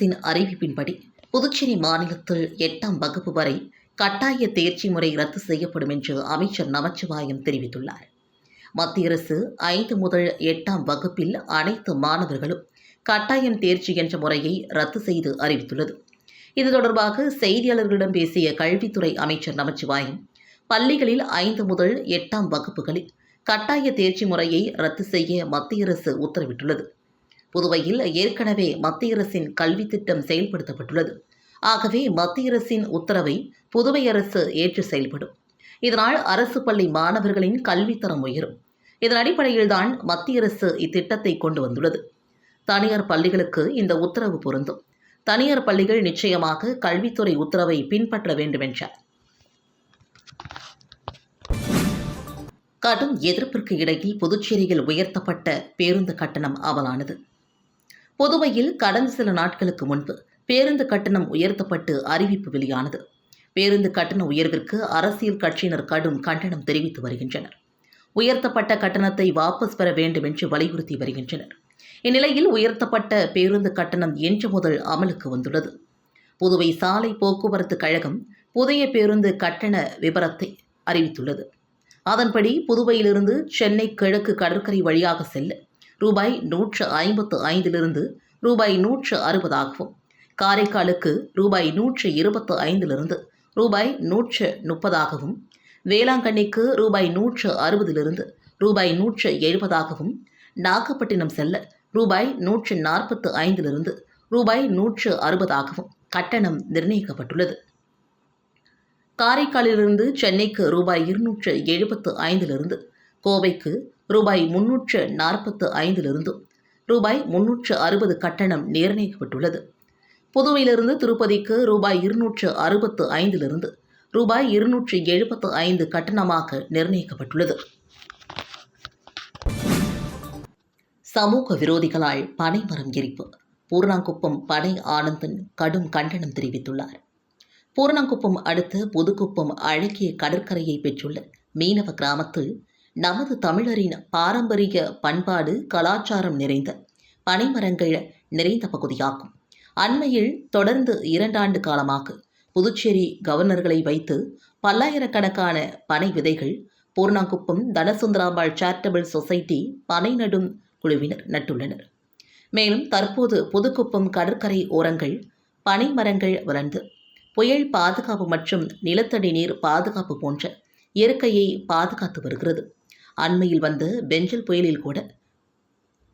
அரசின் அறிவிப்பின்படி புதுச்சேரி மாநிலத்தில் எட்டாம் வகுப்பு வரை கட்டாய தேர்ச்சி முறை ரத்து செய்யப்படும் என்று அமைச்சர் நமச்சிவாயம் தெரிவித்துள்ளார். மத்திய அரசு ஐந்து முதல் எட்டாம் வகுப்பில் அனைத்து மாணவர்களும் கட்டாயம் தேர்ச்சி என்ற முறையை ரத்து செய்து அறிவித்துள்ளது. இது தொடர்பாக செய்தியாளர்களிடம் பேசிய கல்வித்துறை அமைச்சர் நமச்சிவாயம் பள்ளிகளில் ஐந்து முதல் எட்டாம் வகுப்புகளில் கட்டாய தேர்ச்சி முறையை ரத்து செய்ய மத்திய அரசு உத்தரவிட்டுள்ளது. புதுவையில் ஏற்கனவே மத்திய அரசின் கல்வி திட்டம் செயல்படுத்தப்பட்டுள்ளது. ஆகவே மத்திய அரசின் உத்தரவை புதுவை அரசு ஏற்று செயல்படும். இதனால் அரசு பள்ளி மாணவர்களின் கல்வித்தரம் உயரும். இதன் அடிப்படையில்தான் மத்திய அரசு இத்திட்டத்தை கொண்டு வந்துள்ளது. தனியார் பள்ளிகளுக்கு இந்த உத்தரவு பொருந்தும். தனியார் பள்ளிகள் நிச்சயமாக கல்வித்துறை உத்தரவை பின்பற்ற வேண்டும் என்றார் கடும் எதிர்ப்பிற்கு இடையில் புதுச்சேரியில் உயர்த்தப்பட்ட பேருந்து கட்டணம் அவலானது புதுவையில் கடந்த சில நாட்களுக்கு முன்பு பேருந்து கட்டணம் உயர்த்தப்பட்டு அறிவிப்பு வெளியானது. பேருந்து கட்டண உயர்விற்கு அரசியல் கட்சியினர் கடும் கண்டனம் தெரிவித்து வருகின்றனர். உயர்த்தப்பட்ட கட்டணத்தை வாபஸ் பெற வேண்டும் என்று வலியுறுத்தி வருகின்றனர். இந்நிலையில் உயர்த்தப்பட்ட பேருந்து கட்டணம் இன்று முதல் அமலுக்கு வந்துள்ளது. புதுவை சாலை போக்குவரத்து கழகம் புதிய பேருந்து கட்டண விபரத்தை அறிவித்துள்ளது. அதன்படி புதுவையிலிருந்து சென்னை கிழக்கு கடற்கரை வழியாக செல்ல ரூபாய் நூற்று ஐம்பத்து ஐந்திலிருந்து ரூபாய் நூற்று அறுபதாகவும் காரைக்காலுக்கு ரூபாய் நூற்று இருபத்து ஐந்திலிருந்து ரூபாய் நூற்று முப்பதாகவும் வேளாங்கண்ணிக்கு ரூபாய் நூற்று அறுபதிலிருந்து ரூபாய் நூற்று எழுபதாகவும் நாகப்பட்டினம் செல்ல ரூபாய் நூற்று நாற்பத்து ஐந்திலிருந்து ரூபாய் நூற்று அறுபதாகவும் கட்டணம் நிர்ணயிக்கப்பட்டுள்ளது. காரைக்காலிலிருந்து சென்னைக்கு ரூபாய் இருநூற்று எழுபத்து ஐந்திலிருந்து கோவைக்கு ரூபாய் முன்னூற்று நாற்பத்து ஐந்திலிருந்தும் ரூபாய் முன்னூற்று அறுபது கட்டணம் நிர்ணயிக்கப்பட்டுள்ளது. புதுவையிலிருந்து திருப்பதிக்கு ரூபாய் இருநூற்று அறுபத்து ஐந்திலிருந்து ரூபாய் இருநூற்று எழுபத்து ஐந்து கட்டணமாக நிர்ணயிக்கப்பட்டுள்ளது. சமூக விரோதிகளால் பனைமரம் எரிப்பு. பூர்ணாங்குப்பம் பனை ஆனந்தன் கடும் கண்டனம் தெரிவித்துள்ளார். பூர்ணாங்குப்பம் அடுத்த புதுக்குப்பம் அழகிய கடற்கரையை பெற்றுள்ள மீனவ கிராமத்தில் நமது தமிழரின் பாரம்பரிய பண்பாடு கலாச்சாரம் நிறைந்த பனைமரங்கள் நிறைந்த பகுதியாகும். அண்மையில் தொடர்ந்து இரண்டாண்டு காலமாக புதுச்சேரி கவர்னர்களை வைத்து பல்லாயிரக்கணக்கான பனை விதைகள் பூர்ணாங்குப்பம் தனசுந்தராம்பாள் சேரிட்டபிள் சொசைட்டி பனை நடும் குழுவினர் நட்டுள்ளனர். மேலும் தற்போது புதுக்குப்பம் கடற்கரை ஓரங்கள் பனை மரங்கள் வளர்ந்து புயல் பாதுகாப்பு மற்றும் நிலத்தடி நீர் பாதுகாப்பு போன்ற இயற்கையை பாதுகாத்து வருகிறது. அண்மையில் வந்த பெஞ்சல் புயலில் கூட.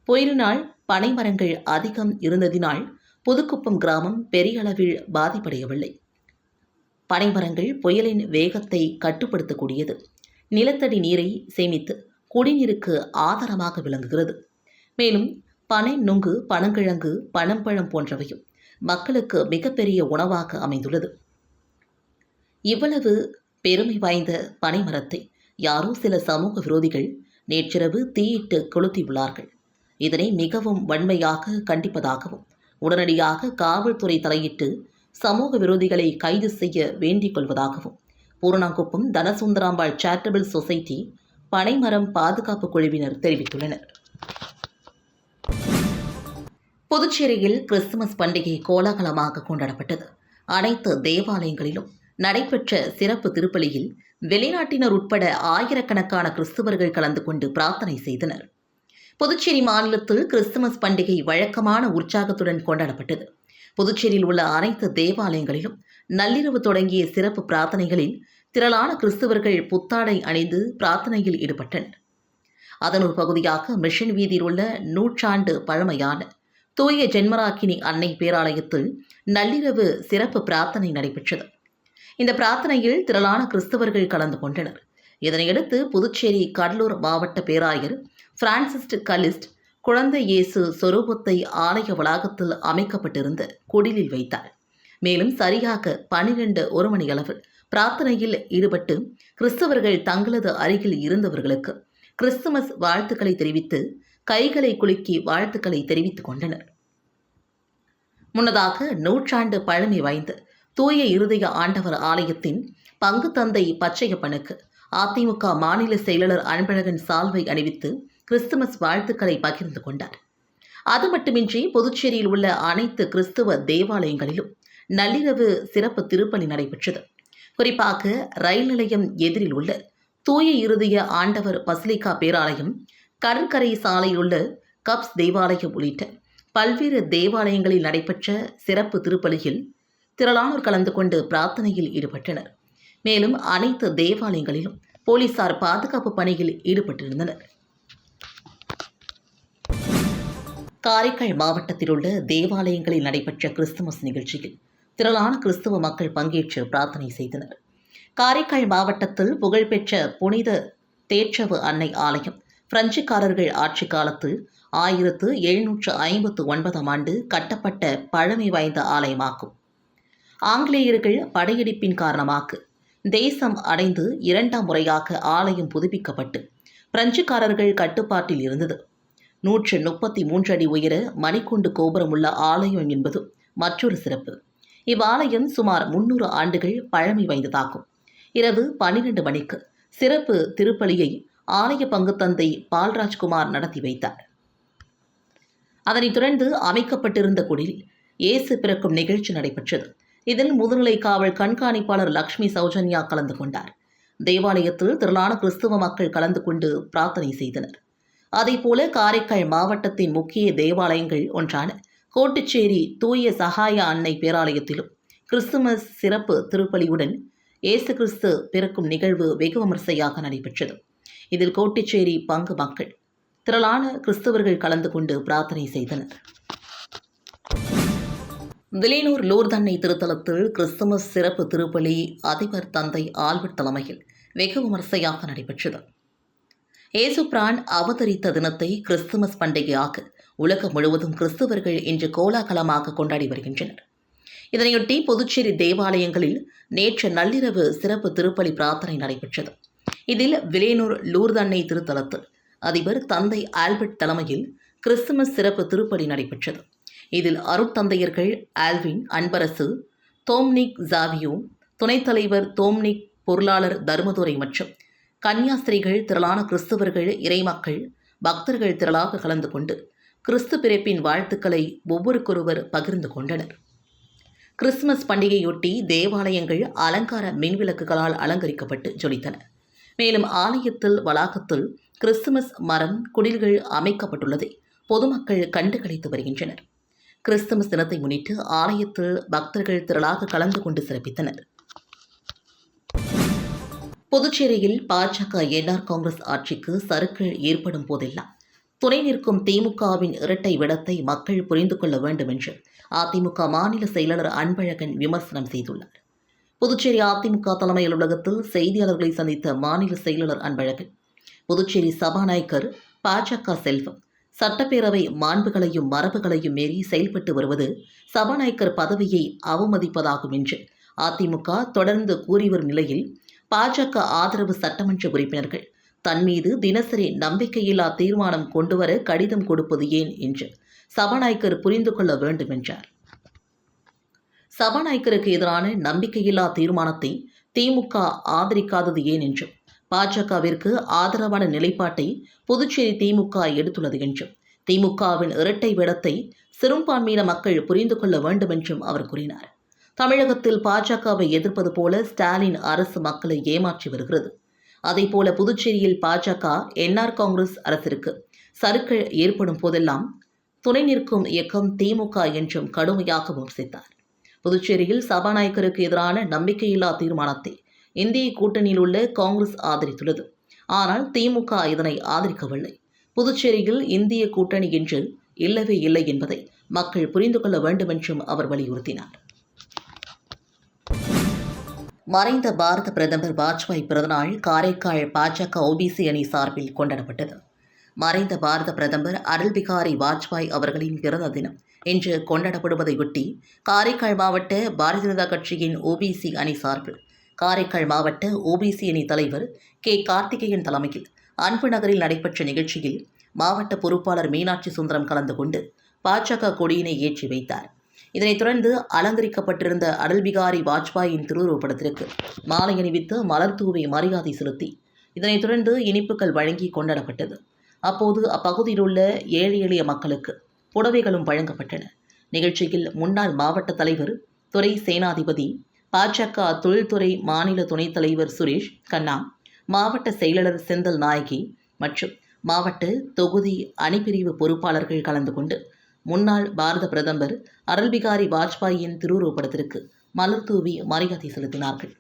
புயலினால் பனை மரங்கள் அதிகம் இருந்ததினால் புதுக்குப்பம் கிராமம் பெரிய அளவில் பாதிப்படையவில்லை. பனைமரங்கள் புயலின் வேகத்தை கட்டுப்படுத்தக்கூடியது. நிலத்தடி நீரை சேமித்து குடிநீருக்கு ஆதாரமாக விளங்குகிறது. மேலும் பனை நுங்கு பனங்கிழங்கு பனம்பழம் போன்றவையும் மக்களுக்கு மிகப்பெரிய உணவாக அமைந்துள்ளது. இவ்வளவு பெருமை வாய்ந்த பனைமரத்தை யாரோ சில சமூக விரோதிகள் நேற்றிரவு தீயிட்டு கொளுத்தியுள்ளார்கள். இதனை மிகவும் வன்மையாக கண்டிப்பதாகவும் உடனடியாக காவல்துறை தலையிட்டு சமூக விரோதிகளை கைது செய்ய வேண்டிக் கொள்வதாகவும் பூரணாங்குப்பம் தனசுந்தராம்பாள் சேரிட்டபிள் சொசைட்டி பனைமரம் பாதுகாப்பு குழுவினர் தெரிவித்துள்ளனர். புதுச்சேரியில் கிறிஸ்துமஸ் பண்டிகை கோலாகலமாக கொண்டாடப்பட்டது. அனைத்து தேவாலயங்களிலும் நடைபெற்ற சிறப்பு திருப்பலியில் வெளிநாட்டினர் உட்பட ஆயிரக்கணக்கான கிறிஸ்தவர்கள் கலந்து கொண்டு பிரார்த்தனை செய்தனர். புதுச்சேரி மாநிலத்தில் கிறிஸ்துமஸ் பண்டிகை வழக்கமான உற்சாகத்துடன் கொண்டாடப்பட்டது. புதுச்சேரியில் உள்ள அனைத்து தேவாலயங்களிலும் நள்ளிரவு தொடங்கிய சிறப்பு பிரார்த்தனைகளில் திரளான கிறிஸ்தவர்கள் புத்தாடை அணிந்து பிரார்த்தனையில் ஈடுபட்டனர். அதன் ஒரு பகுதியாக மிஷன் வீதியில் உள்ள நூற்றாண்டு பழமையான தூய ஜென்மராக்கினி அன்னை பேராலயத்தில் நள்ளிரவு சிறப்பு பிரார்த்தனை நடைபெற்றது. இந்த பிரார்த்தனையில் திரளான கிறிஸ்தவர்கள் கலந்து கொண்டனர். இதனையடுத்து புதுச்சேரி கடலூர் மாவட்ட பேராயர் பிரான்சிஸ்ட் கலிஸ்ட் குழந்தை இயேசு சொரூபத்தை ஆலய வளாகத்தில் அமைக்கப்பட்டிருந்த குடிலில் வைத்தார். மேலும் சரியாக பனிரெண்டு ஒரு மணி பிரார்த்தனையில் ஈடுபட்டு கிறிஸ்தவர்கள் தங்களது அருகில் இருந்தவர்களுக்கு கிறிஸ்துமஸ் வாழ்த்துக்களை தெரிவித்து கைகளை குலுக்கி வாழ்த்துக்களை தெரிவித்துக் கொண்டனர். முன்னதாக நூற்றாண்டு பழமை வாய்ந்த தூய இருதய ஆண்டவர் ஆலயத்தின் பங்கு தந்தை பச்சையப்பனுக்கு அதிமுக மாநில செயலாளர் அன்பழகன் சால்வை அணிவித்து கிறிஸ்துமஸ் வாழ்த்துக்களை பகிர்ந்து கொண்டார். அது மட்டுமின்றி புதுச்சேரியில் உள்ள அனைத்து கிறிஸ்துவ தேவாலயங்களிலும் நள்ளிரவு சிறப்பு திருப்பலி நடைபெற்றது. குறிப்பாக ரயில் நிலையம் எதிரில் உள்ள தூய இருதய ஆண்டவர் பசிலிக்கா பேராலயம் கடற்கரை சாலையில் உள்ள கப்ஸ் தேவாலயம் உள்ளிட்ட பல்வேறு தேவாலயங்களில் நடைபெற்ற சிறப்பு திருப்பலியில் திரளானோர் கலந்து கொண்டு பிரார்த்தனையில் ஈடுபட்டனர். மேலும் அனைத்து தேவாலயங்களிலும் போலீசார் பாதுகாப்பு பணியில் ஈடுபட்டிருந்தனர். காரைக்கால் மாவட்டத்தில் உள்ள தேவாலயங்களில் நடைபெற்ற கிறிஸ்துமஸ் நிகழ்ச்சியில் திரளான கிறிஸ்துவ மக்கள் பங்கேற்று பிரார்த்தனை செய்தனர். காரைக்கால் மாவட்டத்தில் புகழ்பெற்ற புனித தேற்றவு அன்னை ஆலயம் பிரெஞ்சுக்காரர்கள் ஆட்சி காலத்தில் ஆயிரத்து எழுநூற்று ஐம்பத்து ஒன்பதாம் ஆண்டு கட்டப்பட்ட பழமை வாய்ந்த ஆலயமாகும். ஆங்கிலேயர்கள் படையெடுப்பின் காரணமாக தேசம் அடைந்து இரண்டாம் முறையாக ஆலயம் புதுப்பிக்கப்பட்டு பிரெஞ்சுக்காரர்கள் கட்டுப்பாட்டில் இருந்தது. நூற்று முப்பத்தி மூன்று அடி உயர மணிக்கூண்டு கோபுரமுள்ள ஆலயம் என்பது மற்றொரு சிறப்பு. இவ்வாலயம் சுமார் முன்னூறு ஆண்டுகள் பழமை வாய்ந்ததாகும். இரவு பன்னிரண்டு மணிக்கு சிறப்பு திருப்பலியை ஆலய பங்குத்தந்தை பால்ராஜ்குமார் நடத்தி வைத்தார். அதனைத் தொடர்ந்து அமைக்கப்பட்டிருந்த குடில் இயேசு பிறக்கும் நிகழ்ச்சி நடைபெற்றது. இதில் முதுநிலை காவல் கண்காணிப்பாளர் லக்ஷ்மி சௌஜன்யா கலந்து கொண்டார். தேவாலயத்தில் திரளான கிறிஸ்துவ மக்கள் கலந்து கொண்டு பிரார்த்தனை செய்தனர். அதேபோல காரைக்கால் மாவட்டத்தின் முக்கிய தேவாலயங்கள் ஒன்றான கோட்டுச்சேரி தூய சகாய அன்னை பேராலயத்திலும் கிறிஸ்துமஸ் சிறப்பு திருப்பலியுடன் இயேசு கிறிஸ்து பிறக்கும் நிகழ்வு வெகு விமர்சையாக நடைபெற்றது. இதில் கோட்டுச்சேரி பங்கு மக்கள் திரளான கிறிஸ்தவர்கள் கலந்து கொண்டு பிரார்த்தனை செய்தனர். விலையனூர் லூர்தன்னை திருத்தலத்தில் கிறிஸ்துமஸ் சிறப்பு திருப்பலி அதிபர் தந்தை ஆல்பர்ட் தலைமையில் வெகு விமர்சையாக நடைபெற்றது. ஏசு பிரான் அவதரித்த தினத்தை கிறிஸ்துமஸ் பண்டிகையாக உலகம் முழுவதும் கிறிஸ்தவர்கள் இன்று கோலாகலமாக கொண்டாடி வருகின்றனர். இதனையொட்டி புதுச்சேரி தேவாலயங்களில் நேற்று நள்ளிரவு சிறப்பு திருப்பலி பிரார்த்தனை நடைபெற்றது. இதில் விலையனூர் லூர்தன்னை திருத்தலத்தில் அதிபர் தந்தை ஆல்பர்ட் தலைமையில் கிறிஸ்துமஸ் சிறப்பு திருப்பலி நடைபெற்றது. இதில் அருட்தந்தையர்கள் ஆல்வின் அன்பரசு தோம்னிக் ஜாவியோ துணைத் தலைவர் தோம்னிக் பொருளாளர் தர்மதுரை மற்றும் கன்னியாஸ்திரிகள் திரளான கிறிஸ்தவர்கள் இறைமக்கள் பக்தர்கள் திரளாக கலந்து கொண்டு கிறிஸ்து பிறப்பின் வாழ்த்துக்களை ஒவ்வொருக்கொருவர் பகிர்ந்து கொண்டனர். கிறிஸ்துமஸ் பண்டிகையொட்டி தேவாலயங்கள் அலங்கார மின்விளக்குகளால் அலங்கரிக்கப்பட்டு ஜொலித்தன. மேலும் ஆலயத்தில் வளாகத்தில் கிறிஸ்துமஸ் மரம் குடில்கள் அமைக்கப்பட்டுள்ளதை பொதுமக்கள் கண்டு கழித்து வருகின்றனர். கிறிஸ்துமஸ் தினத்தை முன்னிட்டு ஆலயத்தில் பக்தர்கள் திரளாக கலந்து கொண்டு சிறப்பித்தனர். புதுச்சேரியில் பாஜக என்ஆர் காங்கிரஸ் ஆட்சிக்கு சறுக்கள் ஏற்படும் போதெல்லாம் துணை நிற்கும் திமுகவின் இரட்டை விடத்தை மக்கள் புரிந்து கொள்ள வேண்டும் என்று அதிமுக மாநில செயலாளர் அன்பழகன் விமர்சனம் செய்துள்ளார். புதுச்சேரி அதிமுக தலைமை அலுவலகத்தில் செய்தியாளர்களை சந்தித்த மாநில செயலாளர் அன்பழகன் புதுச்சேரி சபாநாயகர் பாஜக செல்வம் சட்டப்பேரவை மாண்புகளையும் மரபுகளையும் மீறி செயல்பட்டு வருவது சபாநாயகர் பதவியை அவமதிப்பதாகும் என்று அதிமுக தொடர்ந்து கூறி வரும் நிலையில் பாஜக ஆதரவு சட்டமன்ற உறுப்பினர்கள் தன் மீது தினசரி நம்பிக்கையில்லா தீர்மானம் கொண்டுவர கடிதம் கொடுப்பது ஏன் என்று சபாநாயகர் புரிந்து கொள்ள வேண்டும் என்றார் சபாநாயகருக்கு எதிரான நம்பிக்கையில்லா தீர்மானத்தை திமுக ஆதரிக்காதது ஏன் என்றும் பாஜகவிற்கு ஆதரவான நிலைப்பாட்டை புதுச்சேரி திமுக எடுத்துள்ளது என்றும் திமுகவின் இரட்டை வேடத்தை சிறுபான்மையின மக்கள் புரிந்து கொள்ள வேண்டும் என்றும் அவர் கூறினார். தமிழகத்தில் பாஜகவை எதிர்ப்பது போல ஸ்டாலின் அரசு மக்களை ஏமாற்றி வருகிறது. அதேபோல புதுச்சேரியில் பாஜக என்ஆர் காங்கிரஸ் அரசிற்கு சறுக்கள் ஏற்படும் போதெல்லாம் துணை நிற்கும் இயக்கம் திமுக என்றும் கடுமையாக விமர்சித்தார். புதுச்சேரியில் சபாநாயகருக்கு எதிரான நம்பிக்கையில்லா தீர்மானத்தை இந்திய கூட்டணியில் உள்ள காங்கிரஸ் ஆதரித்துள்ளது. ஆனால் திமுக இதனை ஆதரிக்கவில்லை. புதுச்சேரியில் இந்திய கூட்டணி என்று இல்லவே இல்லை என்பதை மக்கள் புரிந்து கொள்ள வேண்டும் என்றும் அவர் வலியுறுத்தினார். மறைந்த பாரத பிரதமர் வாஜ்பாய் பிறந்தநாள் காரைக்கால் பாஜக ஓபிசி அணி சார்பில் கொண்டாடப்பட்டது. மறைந்த பாரத பிரதமர் அடல் பிகாரி வாஜ்பாய் அவர்களின் பிறந்த தினம் இன்று கொண்டாடப்படுவதையொட்டி காரைக்கால் மாவட்ட பாரதிய ஜனதா கட்சியின் ஓபிசி அணி சார்பில் காரைக்கால் மாவட்ட ஓபிசி அணி தலைவர் கே. கார்த்திகேயன் தலைமையில் அன்பு நகரில் நடைபெற்ற நிகழ்ச்சியில் மாவட்ட பொறுப்பாளர் மீனாட்சி சுந்தரம் கலந்து கொண்டு பாஜக கொடியினை ஏற்றி வைத்தார். இதனைத் தொடர்ந்து அலங்கரிக்கப்பட்டிருந்த அடல் பிகாரி வாஜ்பாயின் திருவுருவப்படத்திற்கு மாலை அணிவித்து மலர் தூவி மரியாதை செலுத்தி இதனைத் தொடர்ந்து இனிப்புகள் வழங்கி கொண்டாடப்பட்டது. அப்போது அப்பகுதியில் உள்ள ஏழை எளிய மக்களுக்கு புடவைகளும் வழங்கப்பட்டன. நிகழ்ச்சியில் முன்னாள் மாவட்ட தலைவர் துறை சேனாதிபதி பாஜக தொழில்துறை மாநில துணைத் தலைவர் சுரேஷ் கண்ணா மாவட்ட செயலாளர் செந்தல் நாயகி மற்றும் மாவட்ட தொகுதி அணிப்பிரிவு பொறுப்பாளர்கள் கலந்து கொண்டு முன்னாள் பாரத பிரதமர் அடல் பிகாரி வாஜ்பாயின் திருவுருவப்படத்திற்கு மலர் தூவி மரியாதை செலுத்தினார்கள்.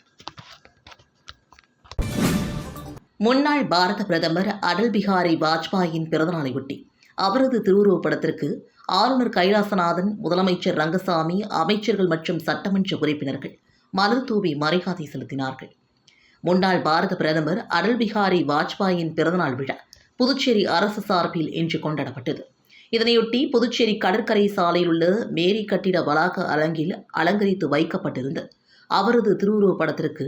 முன்னாள் பாரத பிரதமர் அடல் பிகாரி வாஜ்பாயின் பிறந்தநாளையொட்டி அவரது திருவுருவப்படத்திற்கு ஆளுநர் கைலாசநாதன் முதலமைச்சர் ரங்கசாமி அமைச்சர்கள் மற்றும் சட்டமன்ற உறுப்பினர்கள் மலர் தூவி மரியாதை செலுத்தினார்கள். முன்னாள் பாரத பிரதமர் அடல் பிஹாரி வாஜ்பாயின் பிறந்தநாள் விழா புதுச்சேரி அரசு சார்பில் இன்று கொண்டாடப்பட்டது. இதனையொட்டி புதுச்சேரி கடற்கரை சாலையில் உள்ள மேரி கட்டிட வளாக அரங்கில் அலங்கரித்து வைக்கப்பட்டிருந்த அவரது திருவுருவப் படத்திற்கு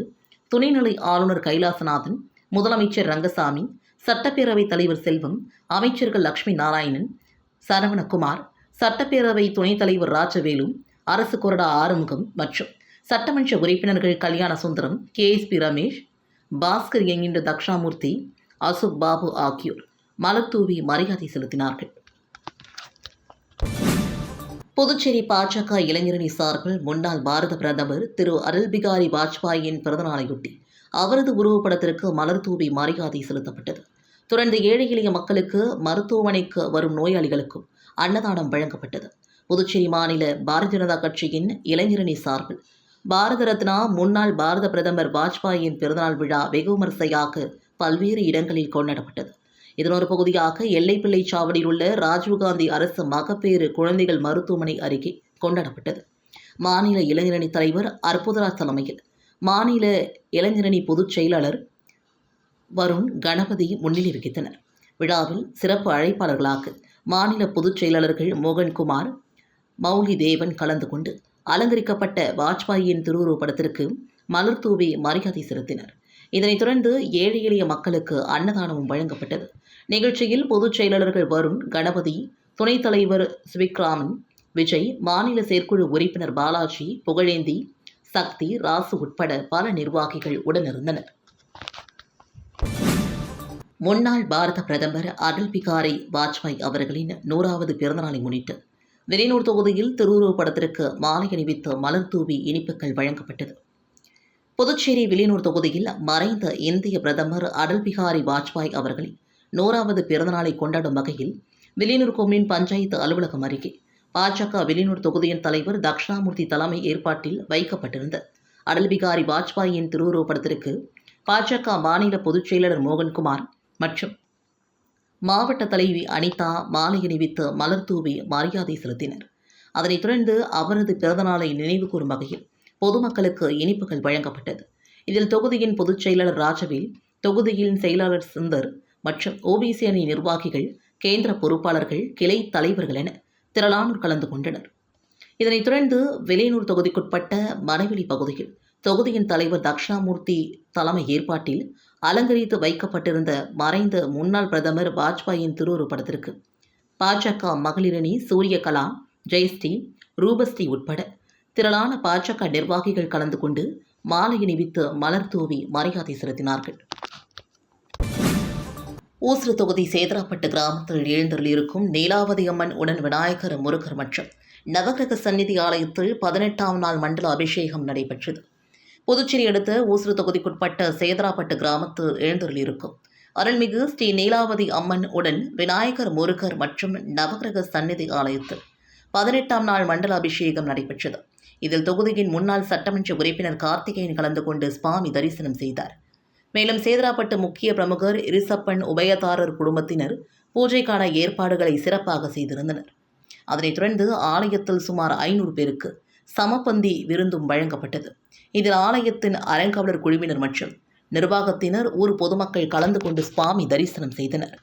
துணைநிலை ஆளுநர் கைலாசநாதன் முதலமைச்சர் ரங்கசாமி சட்டப்பேரவைத் தலைவர் செல்வம் அமைச்சர்கள் லட்சுமி நாராயணன் சரவணகுமார் சட்டப்பேரவை துணைத் தலைவர் ராஜவேலு அரசு கொறடா ஆறுமுகம் மற்றும் சட்டமன்ற உறுப்பினர்கள் Kalyana Sundaram K. S. P. Ramesh Bhaskar என்கின்ற தக்ஷாமூர்த்தி அசோக் பாபு ஆகியோர் மலர் தூவி மரியாதை செலுத்தினார்கள். புதுச்சேரி பாஜக இளைஞரணி சார்பில் முன்னாள் பாரத பிரதமர் திரு அருள் பிகாரி வாஜ்பாயின் பிறந்தநாளையொட்டி அவரது உருவப்படத்திற்கு மலர் தூவி மரியாதை செலுத்தப்பட்டது. தொடர்ந்து ஏழை எளிய மக்களுக்கு மருத்துவமனைக்கு வரும் நோயாளிகளுக்கும் அன்னதானம் வழங்கப்பட்டது. புதுச்சேரி மாநில பாரதிய ஜனதா கட்சியின் இளைஞரணி சார்பில் பாரத ரத்னா முன்னாள் பாரத பிரதமர் வாஜ்பாயின் பிறந்தநாள் விழா வெகு விமர்சையாக பல்வேறு இடங்களில் கொண்டாடப்பட்டது. இதனொரு பகுதியாக எல்லைப்பிள்ளை சாவடியில் உள்ள ராஜீவ்காந்தி அரசு மகப்பேறு குழந்தைகள் மருத்துவமனை அருகே கொண்டாடப்பட்டது. மாநில இளைஞரணி தலைவர் அற்புதராஜ் தலைமையில் மாநில இளைஞரணி பொதுச் செயலாளர் வருண் கணபதி முன்னிலை வகித்தனர். விழாவில் சிறப்பு அழைப்பாளர்களாக மாநில பொதுச் செயலாளர்கள் மோகன்குமார் மௌலி தேவன் கலந்து கொண்டு அலங்கரிக்கப்பட்ட வாஜ்பாயின் திருவுருவப்படத்திற்கு மலர் தூவி மரியாதை செலுத்தினர். இதனைத் தொடர்ந்து ஏழை எளிய மக்களுக்கு அன்னதானமும் வழங்கப்பட்டது. நிகழ்ச்சியில் பொதுச் செயலாளர்கள் வருண் கணபதி துணைத் தலைவர் சுவிக்ராமன் விஜய் மாநில செயற்குழு உறுப்பினர் பாலாஜி புகழேந்தி சக்தி ராசு உட்பட பல நிர்வாகிகள் உடனிருந்தனர். முன்னாள் பாரத பிரதமர் அடல் பிகாரி வாஜ்பாய் அவர்களின் நூறாவது பிறந்தநாளை முன்னிட்டு வெளியூர் தொகுதியில் திருவுருவப் படத்திற்கு மாலை அணிவித்து மலர் தூவி இனிப்புகள் வழங்கப்பட்டது. புதுச்சேரி வெளியூர் தொகுதியில் மறைந்த இந்திய பிரதமர் அடல் பிகாரி வாஜ்பாய் அவர்களின் நூறாவது பிறந்தநாளை கொண்டாடும் வகையில் வெளியூர் கோமின் பஞ்சாயத்து அலுவலகம் அருகே பாஜக வெளியூர் தொகுதியின் தலைவர் தக்ஷணாமூர்த்தி தலைமை ஏற்பாட்டில் வைக்கப்பட்டிருந்த அடல் பிகாரி வாஜ்பாயின் திருவுருவப்படத்திற்கு பாஜக மாநில பொதுச் செயலாளர் மோகன்குமார் மற்றும் மாவட்ட தலைவி அனிதா மாலை அணிவித்து மலர் தூவி மரியாதை செலுத்தினர். அதனைத் தொடர்ந்து அவரது பிறந்தநாளை நினைவு கூறும் வகையில் பொதுமக்களுக்கு இனிப்புகள் வழங்கப்பட்டது. இதில் தொகுதியின் பொதுச் செயலாளர் ராஜவேல் தொகுதியின் செயலாளர் சுந்தர் மற்றும் ஓபிசி அணி நிர்வாகிகள் கேந்திர பொறுப்பாளர்கள் கிளை தலைவர்கள் என திரளானோர் கலந்து கொண்டனர். இதனைத் தொடர்ந்து வெளியனூர் தொகுதிக்குட்பட்ட மனைவெளி பகுதியில் தொகுதியின் தலைவர் தக்ஷணாமூர்த்தி தலைமை ஏற்பாட்டில் அலங்கரித்து வைக்கப்பட்டிருந்த மறைந்த முன்னாள் பிரதமர் வாஜ்பாயின் திருவுருப்படத்திற்கு பாஜக மகளிரணி சூரியகலா ஜெயஸ்ரீ ரூபஸ்ரீ உட்பட திரளான பாஜக நிர்வாகிகள் கலந்து கொண்டு மாலை அணிவித்து மலர் தூவி மரியாதை செலுத்தினார்கள். ஊசுறு தொகுதி சேதராப்பட்டு கிராமத்தில் எழுந்தருளியிருக்கும் நீலாவதி அம்மன் உடன் விநாயகர் முருகர் மற்றும் நவகிரக சந்நிதி ஆலயத்தில் பதினெட்டாம் நாள் மண்டல அபிஷேகம் நடைபெற்றது. புதுச்சேரி அடுத்த ஊசுறு தொகுதிக்குட்பட்ட சேதராப்பட்டு கிராமத்து எழுந்தருளியிருக்கும் அருள்மிகு ஸ்ரீ நீலாவதி அம்மன் உடன் விநாயகர் முருகர் மற்றும் நவகிரக சந்நிதி ஆலயத்தில் பதினெட்டாம் நாள் மண்டல அபிஷேகம் நடைபெற்றது. இதில் தொகுதியின் முன்னாள் சட்டமன்ற உறுப்பினர் கார்த்திகேயன் கலந்து கொண்டு சுவாமி தரிசனம் செய்தார். மேலும் சேதராப்பட்டு முக்கிய பிரமுகர் இரிசப்பன் உபயதாரர் குடும்பத்தினர் பூஜைக்கான ஏற்பாடுகளை சிறப்பாக செய்திருந்தனர். அதனைத் தொடர்ந்து ஆலயத்தில் சுமார் ஐநூறு பேருக்கு சமபந்தி விருந்தும் வழங்கப்பட்டது. இதில் ஆலயத்தின் அறங்காவலர் குழுவினர் மற்றும் நிர்வாகத்தினர் ஊர் பொதுமக்கள் கலந்து கொண்டு சுவாமி தரிசனம் செய்தனர்.